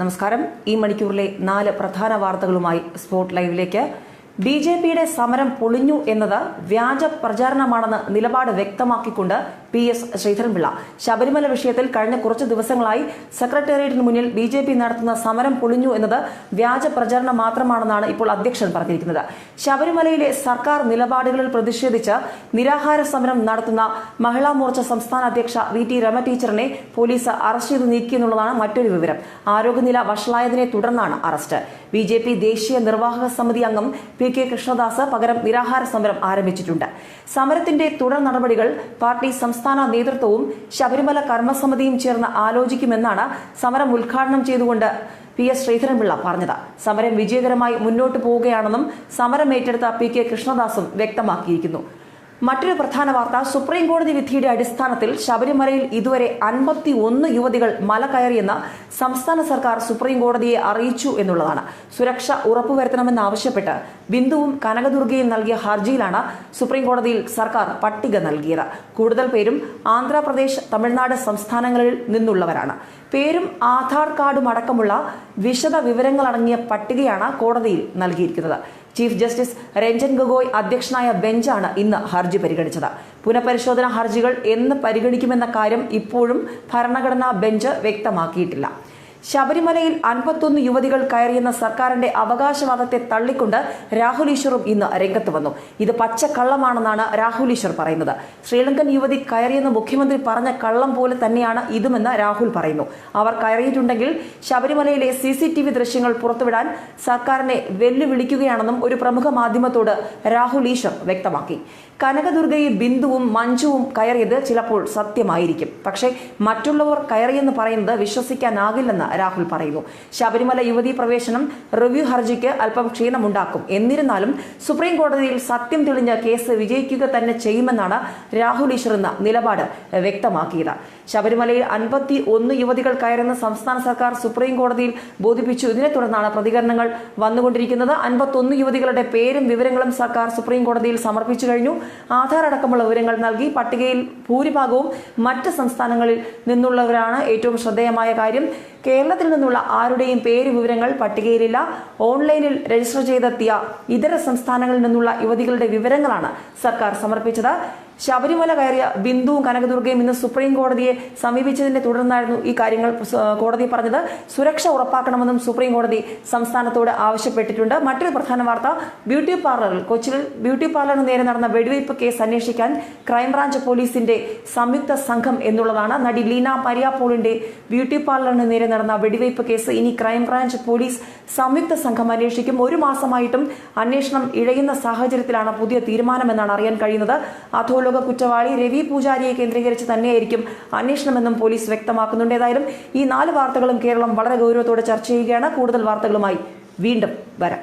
നമസ്കാരം. ഈ മണിക്കൂറിലെ നാല് പ്രധാന വാർത്തകളുമായി സ്പോട്ട് ലൈവിലേക്ക് ബി ജെ പിയുടെ സമരം പൊളിഞ്ഞു എന്നത് വ്യാജ പ്രചാരണമാണെന്ന് നിലപാട് വ്യക്തമാക്കിക്കൊണ്ട് പി എസ് ശ്രീധരൻപിള്ള. ശബരിമല വിഷയത്തിൽ കഴിഞ്ഞ കുറച്ച് ദിവസങ്ങളായി സെക്രട്ടേറിയറ്റിന് മുന്നിൽ ബി ജെ പി നടത്തുന്ന സമരം പൊളിഞ്ഞു എന്നത് വ്യാജ പ്രചാരണം മാത്രമാണെന്നാണ് ഇപ്പോൾ അധ്യക്ഷൻ പറഞ്ഞിരിക്കുന്നത്. ശബരിമലയിലെ സർക്കാർ നിലപാടുകളിൽ പ്രതിഷേധിച്ച് നിരാഹാര സമരം നടത്തുന്ന മഹിളാ മോർച്ച സംസ്ഥാന അധ്യക്ഷ വി ടി രമ ടീച്ചറിനെ പോലീസ് അറസ്റ്റ് ചെയ്ത് നീക്കിയെന്നുള്ളതാണ് മറ്റൊരു വിവരം. ആരോഗ്യനില വഷളായതിനെ തുടർന്നാണ് അറസ്റ്റ്. ബി ദേശീയ നിർവാഹക സമിതി അംഗം പി കെ കൃഷ്ണദാസ് പകരം നിരാഹാര സമരം ആരംഭിച്ചിട്ടുണ്ട്. സമരത്തിന്റെ തുടർ നടപടികൾ പാർട്ടി സംസ്ഥാന നേതൃത്വവും ശബരിമല കർമ്മസമിതിയും ചേർന്ന് ആലോചിക്കുമെന്നാണ് സമരം ഉദ്ഘാടനം ചെയ്തുകൊണ്ട് പി എസ് ശ്രീധരൻപിള്ള പറഞ്ഞത്. സമരം വിജയകരമായി മുന്നോട്ടു പോവുകയാണെന്നും സമരം ഏറ്റെടുത്ത പി കെ കൃഷ്ണദാസും വ്യക്തമാക്കിയിരിക്കുന്നു. മറ്റൊരു പ്രധാന വാർത്ത സുപ്രീം കോടതി വിധിയുടെ അടിസ്ഥാനത്തിൽ ശബരിമലയിൽ ഇതുവരെ അൻപത്തി ഒന്ന് യുവതികൾ മല കയറിയെന്ന് സംസ്ഥാന സർക്കാർ സുപ്രീം കോടതിയെ അറിയിച്ചു എന്നുള്ളതാണ്. സുരക്ഷ ഉറപ്പുവരുത്തണമെന്നാവശ്യപ്പെട്ട് ബിന്ദുവും കനകദുർഗയും നൽകിയ ഹർജിയിലാണ് സുപ്രീം കോടതിയിൽ സർക്കാർ പട്ടിക നൽകിയത്. കൂടുതൽ പേരും ആന്ധ്രാപ്രദേശ് തമിഴ്നാട് സംസ്ഥാനങ്ങളിൽ നിന്നുള്ളവരാണ്. പേരും ആധാർ കാർഡും അടക്കമുള്ള വിശദ വിവരങ്ങളടങ്ങിയ പട്ടികയാണ് കോടതിയിൽ നൽകിയിരിക്കുന്നത്. ചീഫ് ജസ്റ്റിസ് രഞ്ജൻ ഗൊഗോയ് അധ്യക്ഷനായ ബെഞ്ചാണ് ഇന്ന് ഹർജി പരിഗണിച്ചത്. പുനഃപരിശോധനാ ഹർജികൾ എന്ന് പരിഗണിക്കുമെന്ന കാര്യം ഇപ്പോഴും ഭരണഘടനാ ബെഞ്ച് വ്യക്തമാക്കിയിട്ടില്ല. ശബരിമലയിൽ അൻപത്തൊന്ന് യുവതികൾ കയറിയെന്ന സർക്കാരിന്റെ അവകാശവാദത്തെ തള്ളിക്കൊണ്ട് രാഹുൽ ഈശ്വറും ഇന്ന് രംഗത്ത് വന്നു. ഇത് പച്ചക്കള്ളമാണെന്നാണ് രാഹുൽ ഈശ്വർ പറയുന്നത്. ശ്രീലങ്കൻ യുവതി കയറിയെന്ന് മുഖ്യമന്ത്രി പറഞ്ഞ കള്ളം പോലെ തന്നെയാണ് ഇതുമെന്ന് രാഹുൽ പറയുന്നു. അവർ കയറിയിട്ടുണ്ടെങ്കിൽ ശബരിമലയിലെ സി സി ടി വി ദൃശ്യങ്ങൾ പുറത്തുവിടാൻ സർക്കാരിനെ വെല്ലുവിളിക്കുകയാണെന്നും ഒരു പ്രമുഖ മാധ്യമത്തോട് രാഹുൽ ഈശ്വർ വ്യക്തമാക്കി. കനകദുർഗയും ബിന്ദുവും മഞ്ജുവും കയറിയത് ചിലപ്പോൾ സത്യമായിരിക്കും. പക്ഷേ മറ്റുള്ളവർ കയറിയെന്ന് പറയുന്നത് വിശ്വസിക്കാനാകില്ലെന്ന് രാഹുൽ പറയുന്നു. ശബരിമല യുവതി പ്രവേശനം റിവ്യൂ ഹർജിക്ക് അല്പം ക്ഷീണമുണ്ടാക്കും എന്നിരുന്നാലും സുപ്രീം കോടതിയിൽ സത്യം തെളിഞ്ഞ കേസ് വിജയിക്കുക തന്നെ ചെയ്യുമെന്നാണ് രാഹുൽ ഈശ്വർ എന്ന നിലപാട് വ്യക്തമാക്കിയത്. ശബരിമലയിൽ അൻപത്തി ഒന്ന് യുവതികൾ കയറുന്ന സംസ്ഥാന സർക്കാർ സുപ്രീം കോടതിയിൽ ബോധിപ്പിച്ചു. ഇതിനെ തുടർന്നാണ് പ്രതികരണങ്ങൾ വന്നുകൊണ്ടിരിക്കുന്നത്. അൻപത്തൊന്ന് യുവതികളുടെ പേരും വിവരങ്ങളും സർക്കാർ സുപ്രീം കോടതിയിൽ സമർപ്പിച്ചു കഴിഞ്ഞു. ആധാർ അടക്കമുള്ള വിവരങ്ങൾ നൽകി പട്ടികയിൽ ഭൂരിഭാഗവും മറ്റ് സംസ്ഥാനങ്ങളിൽ നിന്നുള്ളവരാണ്. ഏറ്റവും ശ്രദ്ധേയമായ കാര്യം കേരളത്തിൽ നിന്നുള്ള ആരുടെയും പേര് വിവരങ്ങൾ പട്ടികയിലില്ല. ഓൺലൈനിൽ രജിസ്റ്റർ ചെയ്തെത്തിയ ഇതര സംസ്ഥാനങ്ങളിൽ നിന്നുള്ള യുവതികളുടെ വിവരങ്ങളാണ് സർക്കാർ സമർപ്പിച്ചത്. ശബരിമല കയറിയ ബിന്ദുവും കനകദുർഗയും ഇന്ന് സുപ്രീം കോടതിയെ സമീപിച്ചതിനെ തുടർന്നായിരുന്നു ഈ കാര്യങ്ങൾ കോടതി പറഞ്ഞത്. സുരക്ഷ ഉറപ്പാക്കണമെന്നും സുപ്രീം കോടതി സംസ്ഥാനത്തോട് ആവശ്യപ്പെട്ടിട്ടുണ്ട്. മറ്റൊരു പ്രധാന വാർത്ത ബ്യൂട്ടി പാർലറിൽ കൊച്ചിയിൽ ബ്യൂട്ടി പാർലറിന് നേരെ നടന്ന വെടിവയ്പ് കേസ് അന്വേഷിക്കാൻ ക്രൈംബ്രാഞ്ച് പോലീസിന്റെ സംയുക്ത സംഘം എന്നുള്ളതാണ്. നടി ലീന മരിയാപോളിന്റെ ബ്യൂട്ടി പാർലറിന് നേരെ നടന്ന വെടിവയ്പ് കേസ്. ഇനി ക്രൈംബ്രാഞ്ച് പോലീസ് സംയുക്ത സംഘം അന്വേഷിക്കും. ഒരു മാസമായിട്ടും അന്വേഷണം ഇഴയുന്ന സാഹചര്യത്തിലാണ് പുതിയ തീരുമാനമെന്നാണ് അറിയാൻ കഴിയുന്നത്. അധോലോക കുറ്റവാളി രവി പൂജാരിയെ കേന്ദ്രീകരിച്ച് തന്നെയായിരിക്കും അന്വേഷണമെന്നും പോലീസ് വ്യക്തമാക്കുന്നുണ്ട്. ഏതായാലും ഈ നാല് വാർത്തകളും കേരളം വളരെ ഗൗരവത്തോടെ ചർച്ച ചെയ്യുകയാണ്. കൂടുതൽ വാർത്തകളുമായി വീണ്ടും വരാം.